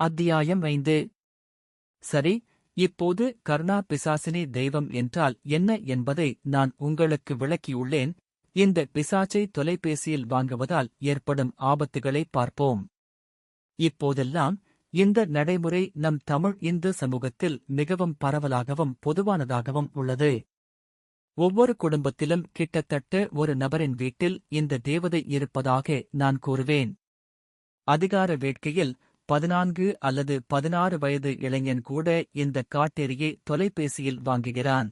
அத்தியாயம் ஐந்து. சரி இப்போது கர்ணா பிசாசினி தெய்வம் என்றால் என்ன என்பதை நான் உங்களுக்கு விளக்கியுள்ளேன். இந்த பிசாச்சை தொலைபேசியில் வாங்குவதால் ஏற்படும் ஆபத்துகளை பார்ப்போம். இப்போதெல்லாம் இந்த நடைமுறை நம் தமிழ் இந்து சமூகத்தில் மிகவும் பரவலாகவும் பொதுவானதாகவும் உள்ளது. ஒவ்வொரு குடும்பத்திலும் கிட்டத்தட்ட ஒரு நபரின் வீட்டில் இந்த தேவதை இருப்பதாக நான் கூறுவேன். அதிகார வேட்கையில் பதினான்கு அல்லது பதினாறு வயது இளைஞன் கூட இந்த காட்டெரியை தொலைபேசியில் வாங்குகிறான்.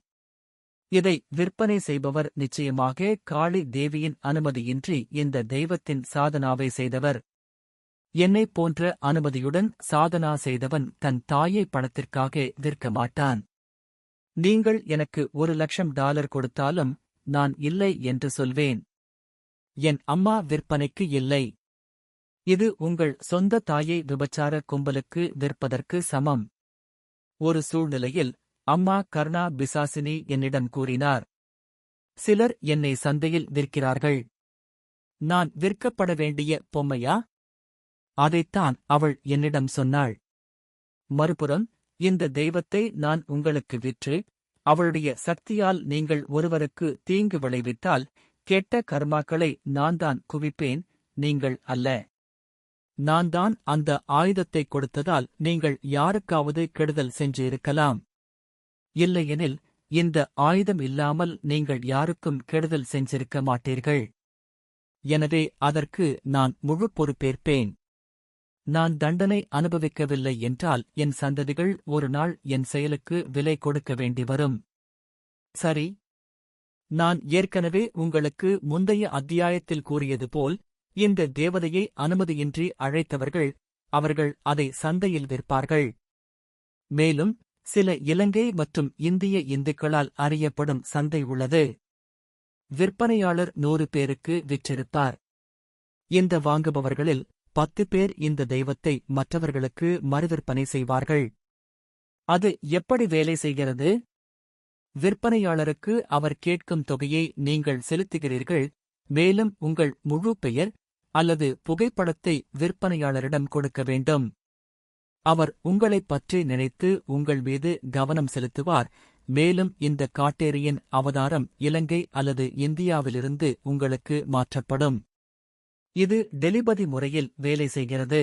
இதை விற்பனை செய்பவர் நிச்சயமாக காளி தேவியின் அனுமதியின்றி இந்த தெய்வத்தின் சாதனாவை செய்தவர். என்னைப் போன்ற அனுமதியுடன் சாதனா செய்தவன் தன் தாயை பணத்திற்காக விற்க மாட்டான். நீங்கள் எனக்கு ஒரு லட்சம் டாலர் கொடுத்தாலும் நான் இல்லை என்று சொல்வேன். என் அம்மா விற்பனைக்கு இல்லை. இது உங்கள் சொந்த தாயை விபச்சார கும்பலுக்கு விற்பதற்கு சமம். ஒரு சூழ்நிலையில் அம்மா கர்ணா பிசாசினி என்னிடம் கூறினார். சிலர் என்னை சந்தையில் விற்கிறார்கள். நான் விற்கப்பட வேண்டிய பொம்மையா? அதைத்தான் அவள் என்னிடம் சொன்னாள். மறுபுறம் இந்த தெய்வத்தை நான் உங்களுக்கு விற்று அவளுடைய சக்தியால் நீங்கள் ஒருவருக்கு தீங்கு விளைவித்தால் கெட்ட கர்மாக்களை நான் தான் குவிப்பேன் நீங்கள் அல்ல. நான் தான் அந்த ஆயுதத்தை கொடுத்ததால் நீங்கள் யாருக்காவது கெடுதல் செஞ்சிருக்கலாம். இல்லையெனில் இந்த ஆயுதம் இல்லாமல் நீங்கள் யாருக்கும் கெடுதல் செஞ்சிருக்க மாட்டீர்கள். எனவே அதற்கு நான் முழு பொறுப்பேற்பேன். நான் தண்டனை அனுபவிக்கவில்லை என்றால் என் சந்ததிகள் ஒரு நாள் என் செயலுக்கு விலை கொடுக்க வேண்டி வரும். சரி. நான் ஏற்கனவே உங்களுக்கு முந்தைய அத்தியாயத்தில் கூறியது போல் இந்த தேவதையை அனுமதியின்றி அழைத்தவர்கள் அவர்கள் அதை சந்தையில் விற்பார்கள். மேலும் சில இலங்கை மற்றும் இந்திய இந்துக்களால் அறியப்படும் சந்தை உள்ளது. விற்பனையாளர் நூறு பேருக்கு விற்றிருப்பார். இந்த வாங்குபவர்களில் பத்து பேர் இந்த தெய்வத்தை மற்றவர்களுக்கு மறுவிற்பனை செய்வார்கள். அது எப்படி வேலை செய்கிறது? விற்பனையாளருக்கு அவர் கேட்கும் தொகையை நீங்கள் செலுத்துகிறீர்கள் மேலும் உங்கள் முழு பெயர் அல்லது புகைப்படத்தை விற்பனையாளரிடம் கொடுக்க வேண்டும். அவர் உங்களைப் பற்றி நினைத்து உங்கள் மீது கவனம் செலுத்துவார். மேலும் இந்த காட்டேரியின் அவதாரம் இலங்கை அல்லது இந்தியாவிலிருந்து உங்களுக்கு மாற்றப்படும். இது டெலிபதி முறையில் வேலை செய்கிறது.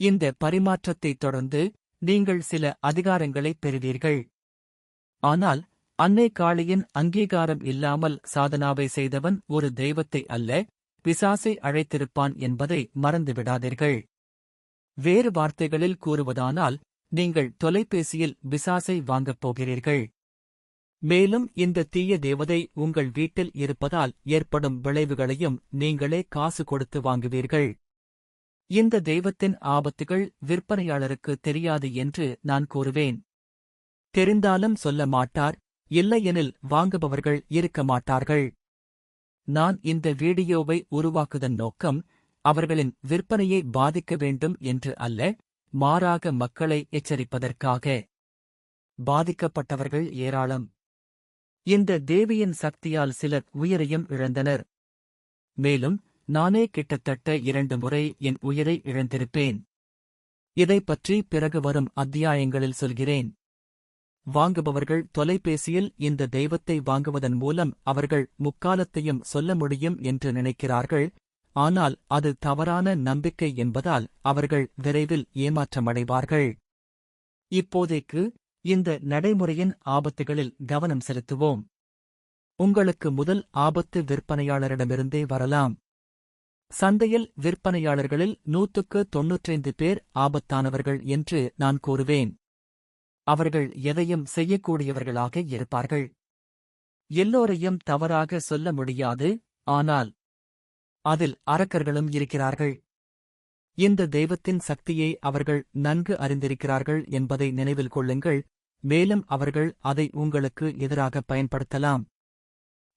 இந்த பரிமாற்றத்தைத் தொடர்ந்து நீங்கள் சில அதிகாரங்களைப் பெறுவீர்கள். ஆனால் அன்னை காளியின் அங்கீகாரம் இல்லாமல் சாதனாவை செய்தவன் ஒரு தெய்வத்தை அல்ல. பிசாசை அழைத்திருப்பான் என்பதை மறந்துவிடாதீர்கள். வேறு வார்த்தைகளில் கூறுவதானால் நீங்கள் தொலைபேசியில் பிசாசை வாங்கப் போகிறீர்கள். மேலும் இந்த தீய தேவதை உங்கள் வீட்டில் இருப்பதால் ஏற்படும் விளைவுகளையும் நீங்களே காசு கொடுத்து வாங்குவீர்கள். இந்த தெய்வத்தின் ஆபத்துகள் விற்பனையாளருக்கு தெரியாது என்று நான் கூறுவேன். தெரிந்தாலும் சொல்ல மாட்டார் இல்லையெனில் வாங்குபவர்கள் இருக்க மாட்டார்கள். நான் இந்த வீடியோவை உருவாக்குதன் நோக்கம் அவர்களின் விற்பனையை பாதிக்க வேண்டும் என்று அல்ல மாறாக மக்களை எச்சரிப்பதற்காக. பாதிக்கப்பட்டவர்கள் ஏராளம். இந்த தேவியின் சக்தியால் சிலர் உயிரையும் இழந்தனர். மேலும் நானே கிட்டத்தட்ட இரண்டு முறை என் உயிரை இழந்திருப்பேன். இதைப் பற்றி பிறகு வரும் அத்தியாயங்களில் சொல்கிறேன். வாங்குபவர்கள் தொலைபேசியில் இந்த தெய்வத்தை வாங்குவதன் மூலம் அவர்கள் முக்காலத்தையும் சொல்ல முடியும் என்று நினைக்கிறார்கள். ஆனால் அது தவறான நம்பிக்கை என்பதால் அவர்கள் விரைவில் ஏமாற்றமடைவார்கள். இப்போதைக்கு இந்த நடைமுறையின் ஆபத்துகளில் கவனம் செலுத்துவோம். உங்களுக்கு முதல் ஆபத்து விற்பனையாளரிடமிருந்தே வரலாம். சந்தையில் விற்பனையாளர்களில் நூற்றுக்கு தொன்னூற்றைந்து பேர் ஆபத்தானவர்கள் என்று நான் கூறுவேன். அவர்கள் எதையும் செய்யக்கூடியவர்களாக இருப்பார்கள். எல்லோரையும் தவறாக சொல்ல முடியாது ஆனால் அதில் அரக்கர்களும் இருக்கிறார்கள். இந்த தெய்வத்தின் சக்தியை அவர்கள் நன்கு அறிந்திருக்கிறார்கள் என்பதை நினைவில் கொள்ளுங்கள் மேலும் அவர்கள் அதை உங்களுக்கு எதிராக பயன்படுத்தலாம்.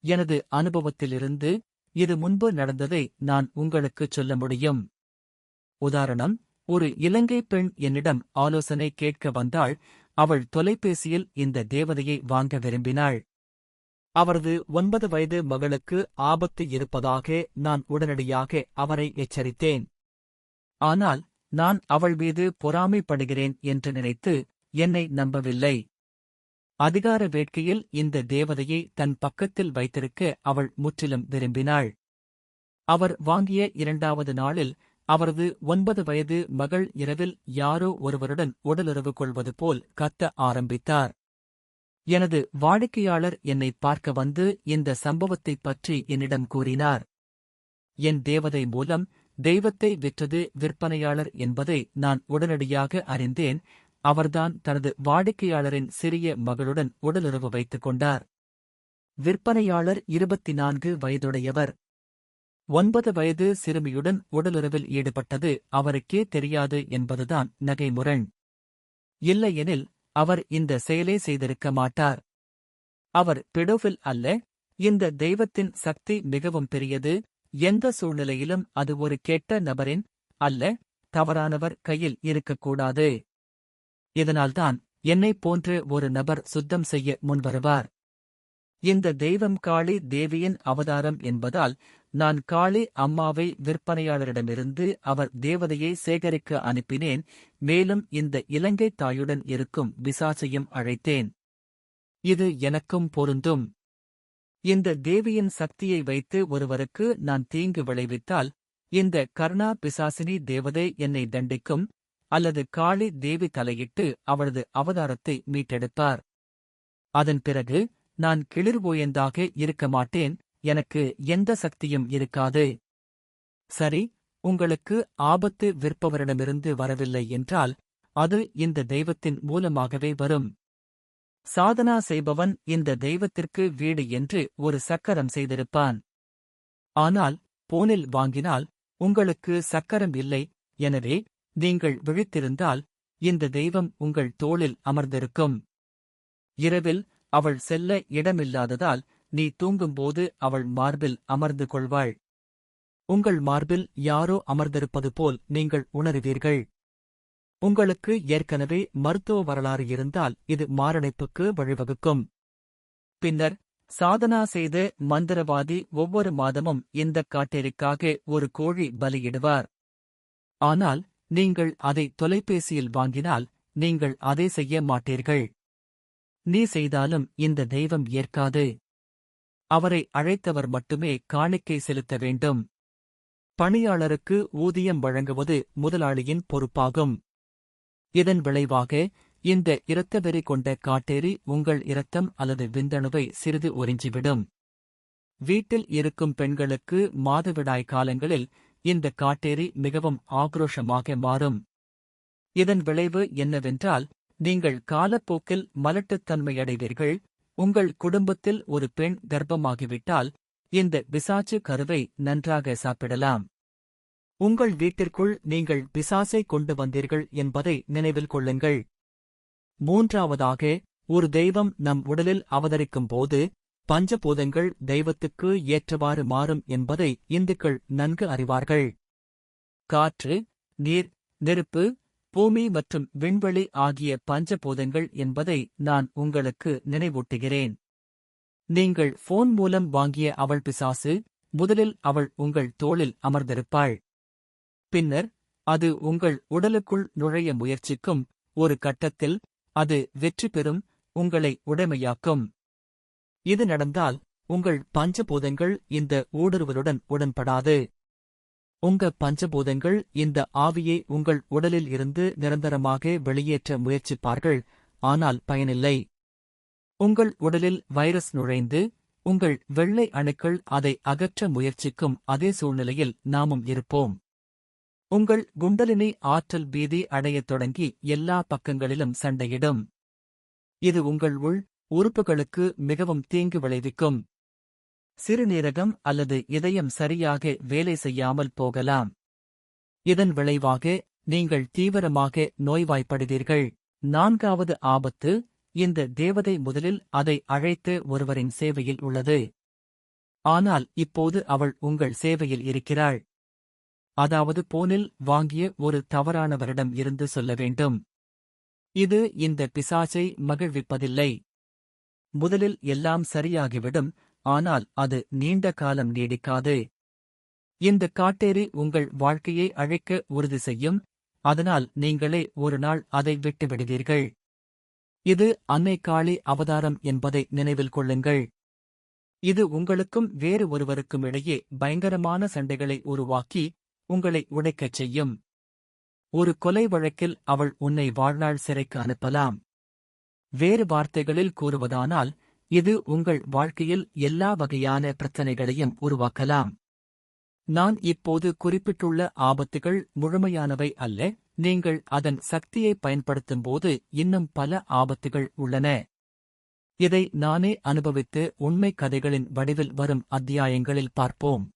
எனது அனுபவத்திலிருந்து இது முன்பு நடந்ததை நான் உங்களுக்குச் சொல்ல முடியும். உதாரணம் ஒரு இலங்கை பெண் என்னிடம் ஆலோசனை கேட்க வந்தாள் அவள் தொலைபேசியில் இந்த தேவதையை வாங்க விரும்பினாள். அவரது ஒன்பது வயது மகளுக்கு ஆபத்து இருப்பதாக நான் உடனடியாக அவரை எச்சரித்தேன். ஆனால் நான் அவள் மீது பொறாமைப்படுகிறேன் என்று நினைத்து என்னை நம்பவில்லை. அதிகார வேட்கையில் இந்த தேவதையை தன் பக்கத்தில் வைத்திருக்க அவள் முற்றிலும் விரும்பினாள். அவர் வாங்கிய இரண்டாவது நாளில் அவரது ஒன்பது வயது மகள் இரவில் யாரோ ஒருவருடன் உடலுறவு கொள்வது போல் கத்த ஆரம்பித்தார். எனது வாடிக்கையாளர் என்னை பார்க்க வந்து இந்த சம்பவத்தைப் பற்றி என்னிடம் கூறினார். என் தேவதை மூலம் தெய்வத்தை விற்றது விற்பனையாளர் என்பதை நான் உடனடியாக அறிந்தேன். அவர்தான் தனது வாடிக்கையாளரின் சிறிய மகளுடன் உடலுறவு வைத்துக் கொண்டார். விற்பனையாளர் இருபத்தி நான்கு வயதுடையவர். ஒன்பது வயது சிறுமியுடன் உடலுறவில் ஈடுபட்டது அவருக்கே தெரியாது என்பதுதான் நகைமுரண். இல்லையெனில் அவர் இந்த செயலை செய்திருக்க மாட்டார். அவர் பெடோஃபில் அல்ல இந்த தெய்வத்தின் சக்தி மிகவும் பெரியது எந்த சூழ்நிலையிலும் அது ஒரு கெட்ட நபரின் அல்ல தவறானவர் கையில் இருக்கக்கூடாது. இதனால்தான் என்னைப் போன்று ஒரு நபர் சுத்தம் செய்ய முன்வருவார். இந்த தெய்வம் காளி தேவியின் அவதாரம் என்பதால் நான் காளி அம்மாவை விற்பனையாளரிடமிருந்து அவர் தேவதையை சேகரிக்க அனுப்பினேன் மேலும் இந்த இலங்கை தாயுடன் இருக்கும் பிசாசையும் அழைத்தேன். இது எனக்கும் பொருந்தும். இந்த தேவியின் சக்தியை வைத்து ஒருவருக்கு நான் தீங்கு விளைவித்தால் இந்த கர்ணா பிசாசினி தேவதை என்னை தண்டிக்கும் அல்லது காளி தேவி தலையிட்டு அவளது அவதாரத்தை மீட்டெடுப்பார். அதன் பிறகு நான் கிளிர்வோயந்தாக இருக்க மாட்டேன் எனக்கு எந்த சக்தியும் இருக்காது. சரி உங்களுக்கு ஆபத்து விற்பவரிடமிருந்து வரவில்லை என்றால் அது இந்த தெய்வத்தின் மூலமாகவே வரும். சாதனா செய்பவன் இந்த தெய்வத்திற்கு வீடு என்று ஒரு சக்கரம் செய்திருப்பான். ஆனால் போனில் வாங்கினால் உங்களுக்கு சக்கரம் இல்லை எனவே நீங்கள் விழித்திருந்தால் இந்த தெய்வம் உங்கள் தோளில் அமர்ந்திருக்கும். இரவில் அவள் செல்ல இடமில்லாததால் நீ தூங்கும்போது அவள் மார்பில் அமர்ந்து கொள்வாள். உங்கள் மார்பில் யாரோ அமர்ந்திருப்பது போல் நீங்கள் உணருவீர்கள். உங்களுக்கு ஏற்கனவே மருத்துவ வரலாறு இருந்தால் இது மாரடைப்புக்கு வழிவகுக்கும். பின்னர் சாதனா செய்த மந்திரவாதி ஒவ்வொரு மாதமும் இந்தக் காட்டேரிக்காக ஒரு கோழி பலியிடுவார். ஆனால் நீங்கள் அதை தொலைபேசியில் வாங்கினால் நீங்கள் அதை செய்ய மாட்டீர்கள். நீ செய்தாலும் இந்த தெய்வம் ஏற்காது. அவரை அழைத்தவர் மட்டுமே காணிக்கை செலுத்த வேண்டும். பணியாளருக்கு ஊதியம் வழங்குவது முதலாளியின் பொறுப்பாகும். இதன் விளைவாக இந்த இரத்தவெறி கொண்ட காட்டேரி உங்கள் இரத்தம் அல்லது விந்தணுவை சிறிது உறிஞ்சிவிடும். வீட்டில் இருக்கும் பெண்களுக்கு மாதவிடாய் காலங்களில் இந்த காட்டேரி மிகவும் ஆக்ரோஷமாக மாறும். இதன் விளைவு என்னவென்றால் நீங்கள் காலப்போக்கில் மலட்டுத்தன்மையடைவீர்கள். உங்கள் குடும்பத்தில் ஒரு பெண் கர்ப்பமாகிவிட்டால் இந்த பிசாச்சு கருவை நன்றாக சாப்பிடலாம். உங்கள் வீட்டிற்குள் நீங்கள் பிசாசை கொண்டு வந்தீர்கள் என்பதை நினைவில் கொள்ளுங்கள். மூன்றாவதாக ஒரு தெய்வம் நம் உடலில் அவதரிக்கும் போது பஞ்சபூதங்கள் தெய்வத்துக்கு ஏற்றவாறு மாறும் என்பதை இந்துக்கள் நன்கு அறிவார்கள். காற்று நீர் நெருப்பு பூமி மற்றும் விண்வெளி ஆகிய பஞ்சபூதங்கள் என்பதை நான் உங்களுக்கு நினைவூட்டுகிறேன். நீங்கள் போன் மூலம் வாங்கிய அவள் பிசாசு முதலில் அவள் உங்கள் தோளில் அமர்ந்திருப்பாள். பின்னர் அது உங்கள் உடலுக்குள் நுழைய முயற்சிக்கும் ஒரு கட்டத்தில் அது வெற்றி பெறும் உங்களை உடைமையாக்கும். இது நடந்தால் உங்கள் பஞ்சபூதங்கள் இந்த ஊடுருவலுடன் உடன்படாது. உங்க பஞ்சபூதங்கள் இந்த ஆவியை உங்கள் உடலில் இருந்து நிரந்தரமாக வெளியேற்ற முயற்சிப்பார்கள் ஆனால் பயனில்லை. உங்கள் உடலில் வைரஸ் நுழைந்து உங்கள் வெள்ளை அணுக்கள் அதை அகற்ற முயற்சிக்கும் அதே சூழ்நிலையில் நாமும் இருப்போம். உங்கள் குண்டலினி ஆற்றல் பீதி அடையத் தொடங்கி எல்லா பக்கங்களிலும் சண்டையிடும். இது உங்கள் உள் உறுப்புகளுக்கு மிகவும் தீங்கு விளைவிக்கும். சிறுநீரகம் அல்லது இதயம் சரியாக வேலை செய்யாமல் போகலாம். இதன் விளைவாக நீங்கள் தீவிரமாக நோய்வாய்ப்படுவீர்கள். நான்காவது ஆபத்து இந்த தேவதை முதலில் அதை அழைத்து ஒருவரின் சேவையில் உள்ளது. ஆனால் இப்போது அவள் உங்கள் சேவையில் இருக்கிறாள். அதாவது போனில் வாங்கிய ஒரு தவறானவரிடம் இருந்து சொல்ல வேண்டும். இது இந்த பிசாசை மகிழ்விப்பதில்லை. முதலில் எல்லாம் சரியாகிவிடும். ஆனால் அது நீண்ட காலம் நீடிக்காது. இந்த காட்டேரி உங்கள் வாழ்க்கையை அழைக்க உறுதி செய்யும். அதனால் நீங்களே ஒரு நாள் அதை விட்டுவிடுவீர்கள். இது அன்னை காளி அவதாரம் என்பதை நினைவில் கொள்ளுங்கள். இது உங்களுக்கும் வேறு ஒருவருக்கும் இடையே பயங்கரமான சண்டைகளை உருவாக்கி உங்களை உடைக்கச் செய்யும். ஒரு கொலை வழக்கில் அவள் உன்னை வாழ்நாள் சிறைக்கு அனுப்பலாம். வேறு வார்த்தைகளில் கூறுவதானால் இது உங்கள் வாழ்க்கையில் எல்லா வகையான பிரச்சனைகளையும் உருவாக்கலாம். நான் இப்போது குறிப்பிட்டுள்ள ஆபத்துகள் முழுமையானவை அல்ல நீங்கள் அதன் சக்தியை பயன்படுத்தும்போது இன்னும் பல ஆபத்துகள் உள்ளன. இதை நானே அனுபவித்து உண்மை கதைகளின் வடிவில் வரும் அத்தியாயங்களில் பார்ப்போம்.